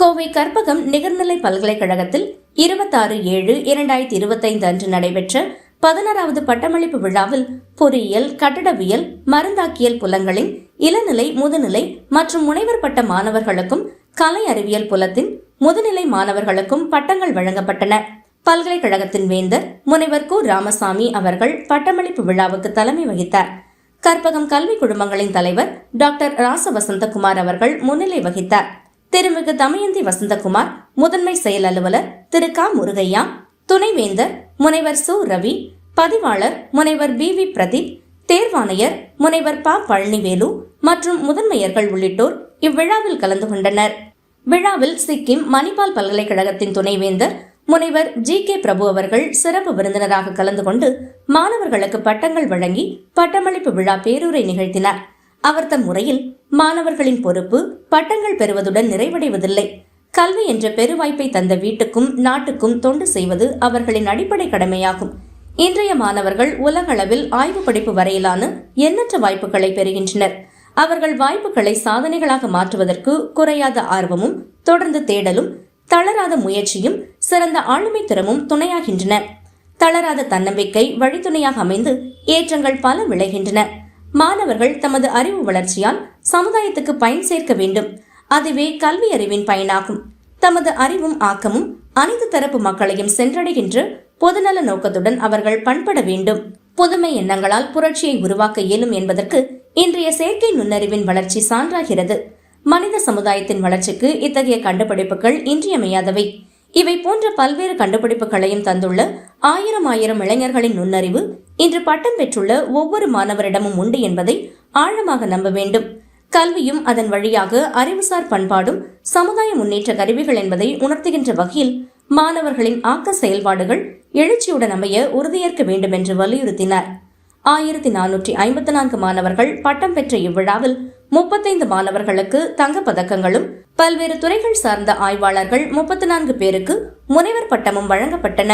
கோவை கற்பகம் நிகர்நிலை பல்கலைக்கழகத்தில் இருபத்தாறு ஏழு இரண்டாயிரத்தி இருபத்தைந்து அன்று நடைபெற்ற பதினாறாவது பட்டமளிப்பு விழாவில் பொறியியல் கட்டடவியல் மருந்தாக்கியல் புலங்களின் இளநிலை முதுநிலை மற்றும் முனைவர் பட்ட மாணவர்களுக்கும் கலை அறிவியல் புலத்தின் முதுநிலை மாணவர்களுக்கும் பட்டங்கள் வழங்கப்பட்டன. பல்கலைக்கழகத்தின் வேந்தர் முனைவர் கு. ராமசாமி அவர்கள் பட்டமளிப்பு விழாவுக்கு தலைமை வகித்தார். கற்பகம் கல்வி குழுமங்களின் தலைவர் டாக்டர் ராச வசந்தகுமார் அவர்கள் முன்னிலை வகித்தார். திருமிகு தமயந்தி வசந்தகுமார் முதன்மை செயல் அலுவலர் திரு க முருகையா துணைவேந்தர் முனைவர் சு. ரவி பதிவாளர் முனைவர் பி. வி. பிரதீப் தேர்வாணையர் முனைவர் ப. பழனிவேலு மற்றும் முதன்மையர்கள் உள்ளிட்டோர் இவ்விழாவில் கலந்து கொண்டனர். விழாவில் சிக்கிம் மணிபால் பல்கலைக்கழகத்தின் துணைவேந்தர் முனைவர் ஜி. கே. பிரபு அவர்கள் சிறப்பு விருந்தினராக கலந்து கொண்டு மாணவர்களுக்கு பட்டங்கள் வழங்கி பட்டமளிப்பு விழா பேரூரை நிகழ்த்தினார். அவர் தம் முறையில் மாணவர்களின் பொறுப்பு பட்டங்கள் பெறுவதுடன் நிறைவடைவதில்லை. கல்வி என்ற பெருவாய்ப்பை தந்த வீட்டுக்கும் நாட்டுக்கும் தொண்டு செய்வது அவர்களின் அடிப்படை கடமையாகும். இன்றைய மாணவர்கள் உலகளவில் ஆய்வு படிப்பு வரையிலான எண்ணற்ற வாய்ப்புகளை பெறுகின்றனர். அவர்கள் வாய்ப்புகளை சாதனைகளாக மாற்றுவதற்கு குறையாத ஆர்வமும் தொடர்ந்து தேடலும் தளராத முயற்சியும் சிறந்த ஆளுமை திறமும் துணையாகின்றன. தளராத தன்னம்பிக்கை வழித்துணையாக அமைந்து ஏற்றங்கள் பல விளைகின்றன. மாணவர்கள் தமது அறிவு வளர்ச்சியால் சமுதாயத்துக்கு பயன் சேர்க்க வேண்டும். அதுவே கல்வி அறிவின் பயனாகும். தமது அறிவும் ஆக்கமும் அனைத்து தரப்பு மக்களையும் சென்றடைகின்ற பொதுநல நோக்கத்துடன் அவர்கள் பண்பட வேண்டும். புதுமை எண்ணங்களால் புரட்சியை உருவாக்க இயலும் என்பதற்கு இன்றைய செயற்கை நுண்ணறிவின் வளர்ச்சி சான்றாகிறது. மனித சமுதாயத்தின் வளர்ச்சிக்கு இத்தகைய கண்டுபிடிப்புகள் இன்றியமையாதவை. இவை போன்ற பல்வேறு கண்டுபிடிப்புகளையும் தந்துள்ள ஆயிரம் ஆயிரம் இளைஞர்களின் நுண்ணறிவு இன்று பட்டம் பெற்றுள்ள ஒவ்வொரு மாணவரிடமும் உண்டு என்பதை ஆழமாக நம்ப வேண்டும். கல்வியும் அதன் வழியாக அறிவுசார் பண்பாடும் சமுதாய முன்னேற்ற கருவிகள் என்பதை உணர்த்துகின்ற வகையில் மாணவர்களின் ஆக்க செயல்பாடுகள் எழுச்சியுடன் அமைய உறுதியேற்க வேண்டும் என்று வலியுறுத்தினார். ஆயிரத்தி நானூற்றி ஐம்பத்தி நான்கு மாணவர்கள் பட்டம் பெற்ற இவ்விழாவில் முப்பத்தைந்து மாணவர்களுக்கு தங்கப் பதக்கங்களும் பல்வேறு துறைகள் சார்ந்த ஆய்வாளர்கள் முப்பத்தி நான்கு பேருக்கு முனைவர் பட்டமும் வழங்கப்பட்டன.